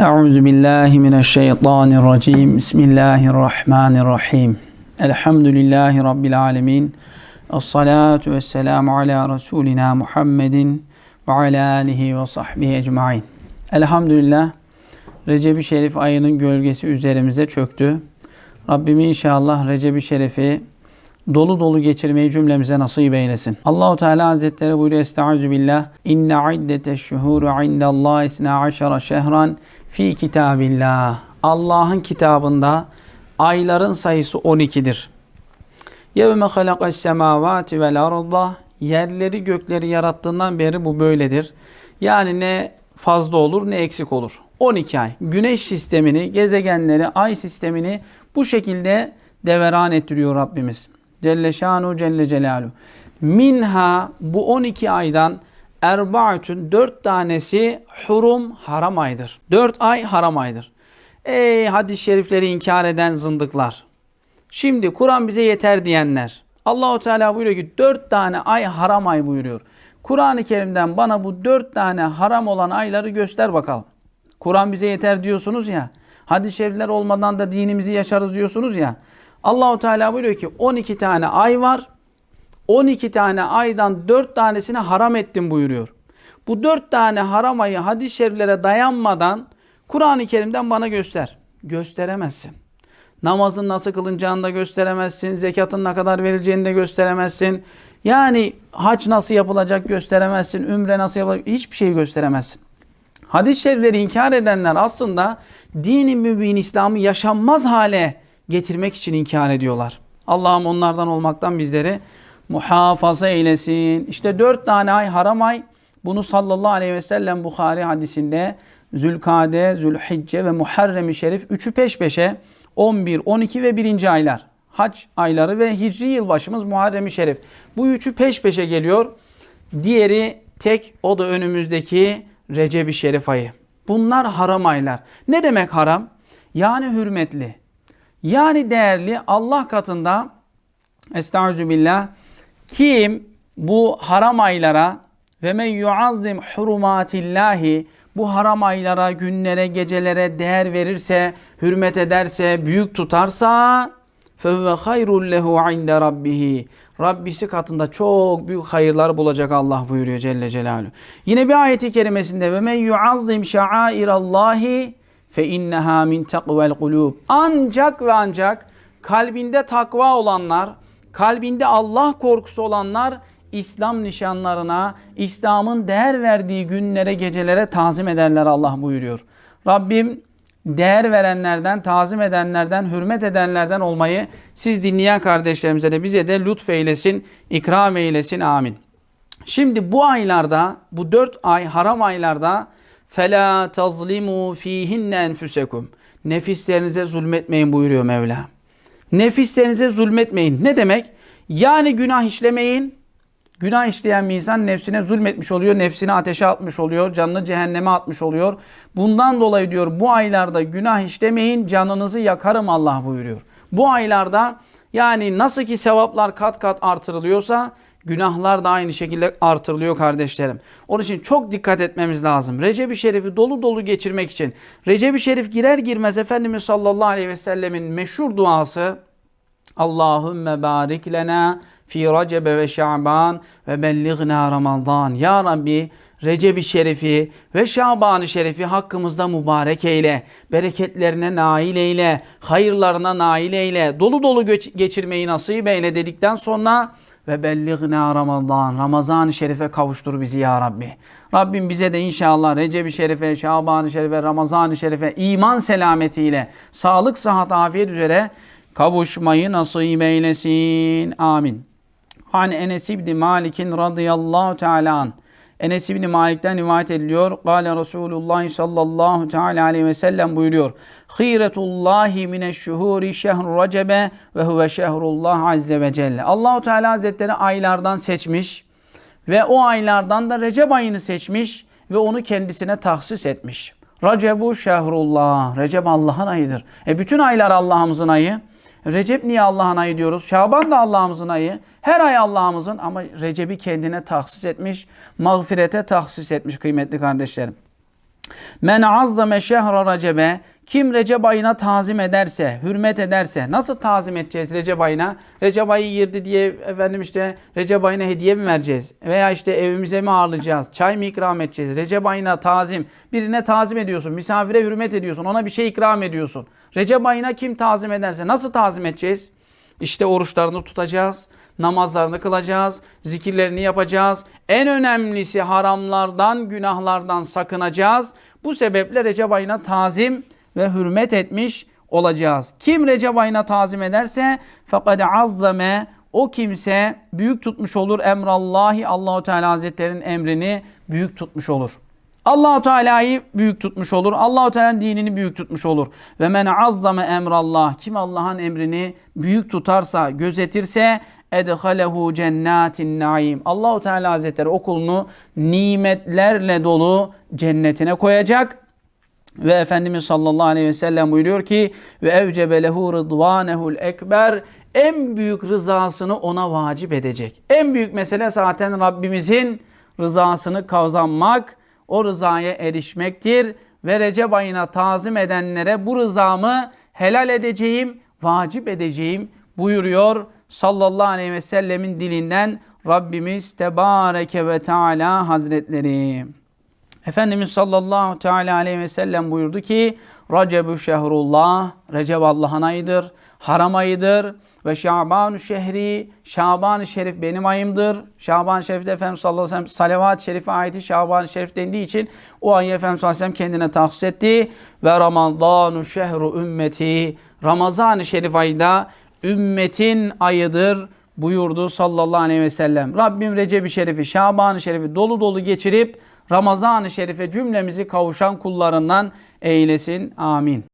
Euzu billahi mineşşeytanirracim. Bismillahirrahmanirrahim. Elhamdülillahi rabbil alamin. Essalatu vesselamu ala rasulina Muhammedin ve ala alihi ve sahbihi ecmaîn. Elhamdülillah Recep-i Şerif ayının gölgesi üzerimize çöktü. Rabbim inşallah Recep-i Şerif'i dolu dolu geçirmeyi cümlemize nasip eylesin. Allahu Teala Hazretleri buyuruyor Estaizu billah. İnne iddete şuhuru indallahi isna aşara şehran fi kitabillah. Allah'ın kitabında ayların sayısı 12'dir. Yevme halakas semavati vel arda. Yerleri gökleri yarattığından beri bu böyledir. Yani ne fazla olur ne eksik olur. 12 ay. Güneş sistemini, gezegenleri, ay sistemini bu şekilde deveran ettiriyor Rabbimiz. Celle şanu Celle Celalu. Minha bu 12 aydan erbaatün 4 tanesi hurum haram aydır. 4 ay haram aydır. Ey hadis-i şerifleri inkar eden zındıklar. Şimdi Kur'an bize yeter diyenler. Allahu Teala buyuruyor ki 4 tane ay haram ay buyuruyor. Kur'an-ı Kerim'den bana bu 4 tane haram olan ayları göster bakalım. Kur'an bize yeter diyorsunuz ya. Hadis-i şerifler olmadan da dinimizi yaşarız diyorsunuz ya. Allahu Teala buyuruyor ki 12 tane ay var. 12 tane aydan 4 tanesini haram ettim buyuruyor. Bu 4 tane haram ayı hadis-i şeriflere dayanmadan Kur'an-ı Kerim'den bana göster. Gösteremezsin. Namazın nasıl kılınacağını da gösteremezsin. Zekatın ne kadar verileceğini de gösteremezsin. Yani hac nasıl yapılacak gösteremezsin. Ümre nasıl yapılacak hiçbir şeyi gösteremezsin. Hadis-i şerifleri inkar edenler aslında dini mübin İslam'ı yaşanmaz hale getirmek için inkar ediyorlar. Allah'ım onlardan olmaktan bizleri muhafaza eylesin. İşte dört tane ay haram ay. Bunu sallallahu aleyhi ve sellem Bukhari hadisinde Zülkade, Zülhicce ve Muharrem-i Şerif üçü peş peşe 11, 12 ve 1. aylar. Hac ayları ve Hicri yılbaşımız Muharrem-i Şerif. Bu üçü peş peşe geliyor. Diğeri tek o da önümüzdeki Recep-i Şerif ayı. Bunlar haram aylar. Ne demek haram? Yani hürmetli. Yani değerli Allah katında Estaizu billah kim bu haram aylara ve men yuazzim hurumatillahi bu haram aylara, günlere, gecelere değer verirse, hürmet ederse, büyük tutarsa فَهُوَ خَيْرٌ لَهُ عِنْدَ رَبِّهِ Rabbisi katında çok büyük hayırlar bulacak Allah buyuruyor Celle Celaluhu. Yine bir ayeti kerimesinde ve men yuazzim şa'airallahi fe inneha min takvel kulub. Ancak ve ancak kalbinde takva olanlar, kalbinde Allah korkusu olanlar İslam nişanlarına, İslam'ın değer verdiği günlere, gecelere tazim ederler Allah buyuruyor. Rabbim değer verenlerden, tazim edenlerden, hürmet edenlerden olmayı siz dinleyen kardeşlerimize de bize de lütfeylesin, ikram eylesin. Amin. Şimdi bu aylarda, bu dört ay haram aylarda فَلَا تَظْلِمُوا ف۪يهِنَّ enfusekum. Nefislerinize zulmetmeyin buyuruyor Mevla. Nefislerinize zulmetmeyin. Ne demek? Yani günah işlemeyin. Günah işleyen bir insan nefsine zulmetmiş oluyor, nefsini ateşe atmış oluyor, canını cehenneme atmış oluyor. Bundan dolayı diyor bu aylarda günah işlemeyin, canınızı yakarım Allah buyuruyor. Bu aylarda yani nasıl ki sevaplar kat kat artırılıyorsa günahlar da aynı şekilde artırılıyor kardeşlerim. Onun için çok dikkat etmemiz lazım. Recep-i Şerif'i dolu dolu geçirmek için. Recep-i Şerif girer girmez Efendimiz sallallahu aleyhi ve sellemin meşhur duası Allahümme barik lena fi Recebe ve Şaban ve bellighna Ramazan. Ya Rabbi Recep-i Şerif'i ve Şaban-ı Şerif'i hakkımızda mübarek eyle. Bereketlerine nail eyle. Hayırlarına nail eyle. Dolu dolu geçirmeyi nasip eyle dedikten sonra ve bellighna Ramazan. Ramazan-ı Şerif'e kavuştur bizi ya Rabbi. Rabbim bize de inşallah Recep-i Şerif'e, Şaban-ı Şerif'e, Ramazan-ı Şerif'e iman selametiyle, sağlık, sıhhat, afiyet üzere kavuşmayı nasip eylesin. Amin. An Enes İbni Malik'in radıyallahu teala an. Enes İbni Malik'ten rivayet ediliyor. Kale Resulullah sallallahu teala aleyhi ve sellem buyuruyor. Hiretullahi mineşşuhuri şehru recebe ve huve şehrullah azze ve celle. Allahu Teala Hazretleri aylardan seçmiş ve o aylardan da Recep ayını seçmiş ve onu kendisine tahsis etmiş. Recebu şehrullah. Recep Allah'ın ayıdır. E bütün aylar Allah'ımızın ayı. Recep niye Allah'ın ayı diyoruz? Şaban da Allah'ımızın ayı. Her ay Allah'ımızın ama Recep'i kendine tahsis etmiş, mağfirete tahsis etmiş kıymetli kardeşlerim. Men azzame şehra recebe kim Recep ayına tazim ederse, hürmet ederse nasıl tazim edeceğiz Recep ayına? Recep ayı girdi diye efendim işte Recep ayına hediye mi vereceğiz? Veya işte evimize mi ağırlayacağız? Çay mı ikram edeceğiz? Recep ayına tazim. Birine tazim ediyorsun. Misafire hürmet ediyorsun. Ona bir şey ikram ediyorsun. Recep ayına kim tazim ederse nasıl tazim edeceğiz? İşte oruçlarını tutacağız, namazlarını kılacağız, zikirlerini yapacağız. En önemlisi haramlardan, günahlardan sakınacağız. Bu sebeple Recep ayına tazim ve hürmet etmiş olacağız. Kim Recep ayına tazim ederse fakat azzame o kimse büyük tutmuş olur emrallahi Allahu Teala Hazretlerinin emrini büyük tutmuş olur. Allahu Teala'yı büyük tutmuş olur. Allahu Teala'nın dinini büyük tutmuş olur. Ve men azzame emrallah kim Allah'ın emrini büyük tutarsa, gözetirse edhalehu cennetin naim. Allahu Teala Hazretleri okulunu nimetlerle dolu cennetine koyacak. Ve Efendimiz sallallahu aleyhi ve sellem buyuruyor ki ve evcebe lehu rıdvanehul ekber en büyük rızasını ona vacip edecek. En büyük mesele zaten Rabbimizin rızasını kazanmak, o rızaya erişmektir. Ve Recep ayına tazim edenlere bu rızamı helal edeceğim, vacip edeceğim buyuruyor sallallahu aleyhi ve sellemin dilinden Rabbimiz Tebareke ve Teala Hazretleri. Efendimiz sallallahu teala aleyhi ve sellem buyurdu ki Recebü şehrullah, Recep Allah'ın ayıdır, haram ayıdır ve Şaban şehri, Şaban-ı Şerif benim ayımdır. Şaban-ı Şerif'te Efendimiz sallallahu aleyhi ve sellem salavat-ı şerife aiti Şaban-ı Şerif dendiği için o ayı Efendimiz sallallahu aleyhi ve sellem kendine tahsis etti. Ve Ramazanu şehru ümmeti, Ramazan-ı Şerif ayında ümmetin ayıdır buyurdu sallallahu aleyhi ve sellem. Rabbim Recep-i Şerif'i, Şaban-ı Şerif'i dolu dolu geçirip Ramazan-ı Şerif'e cümlemizi kavuşan kullarından eylesin. Amin.